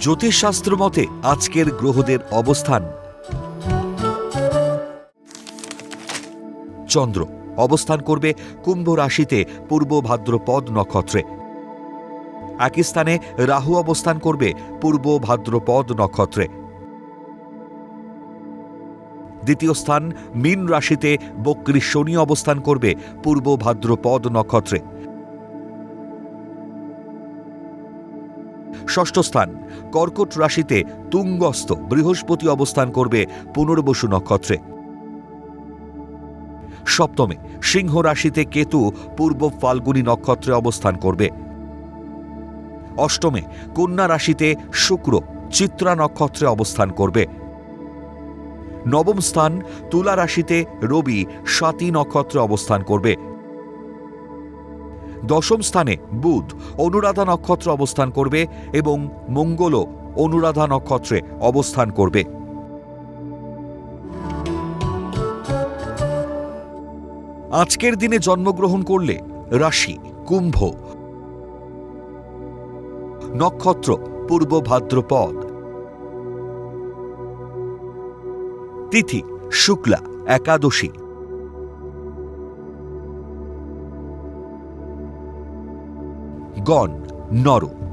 জ্যোতিষশাস্ত্র মতে আজকের গ্রহদের অবস্থান। চন্দ্র অবস্থান করবে কুম্ভ রাশিতে পূর্ব ভাদ্রপদ নক্ষত্রে। একই স্থানে রাহু অবস্থান করবে পূর্ব ভাদ্রপদ নক্ষত্রে। দ্বিতীয় স্থান মীন রাশিতে বক্রী শনি অবস্থান করবে পূর্ব ভাদ্রপদ নক্ষত্রে। ষষ্ঠ স্থান। কর্কট রাশিতে তুঙ্গস্থ বৃহস্পতি অবস্থান করবে পুনর্বসু নক্ষত্রে। সপ্তমে, সিংহ রাশিতে কেতু পূর্ব ফাল্গুনী নক্ষত্রে অবস্থান করবে। অষ্টমে, কন্যা রাশিতে শুক্র চিত্রা নক্ষত্রে অবস্থান করবে। নবম স্থান, তুলা রাশিতে রবি সাতী নক্ষত্রে অবস্থান করবে। দশম স্থানে বুধ অনুরাধা নক্ষত্র অবস্থান করবে এবং মঙ্গলও অনুরাধা নক্ষত্রে অবস্থান করবে। আজকের দিনে জন্মগ্রহণ করলে রাশি, কুম্ভ, নক্ষত্র, পূর্ব ভাদ্রপদ। তিথি, শুক্লা, একাদশী। গণ নর।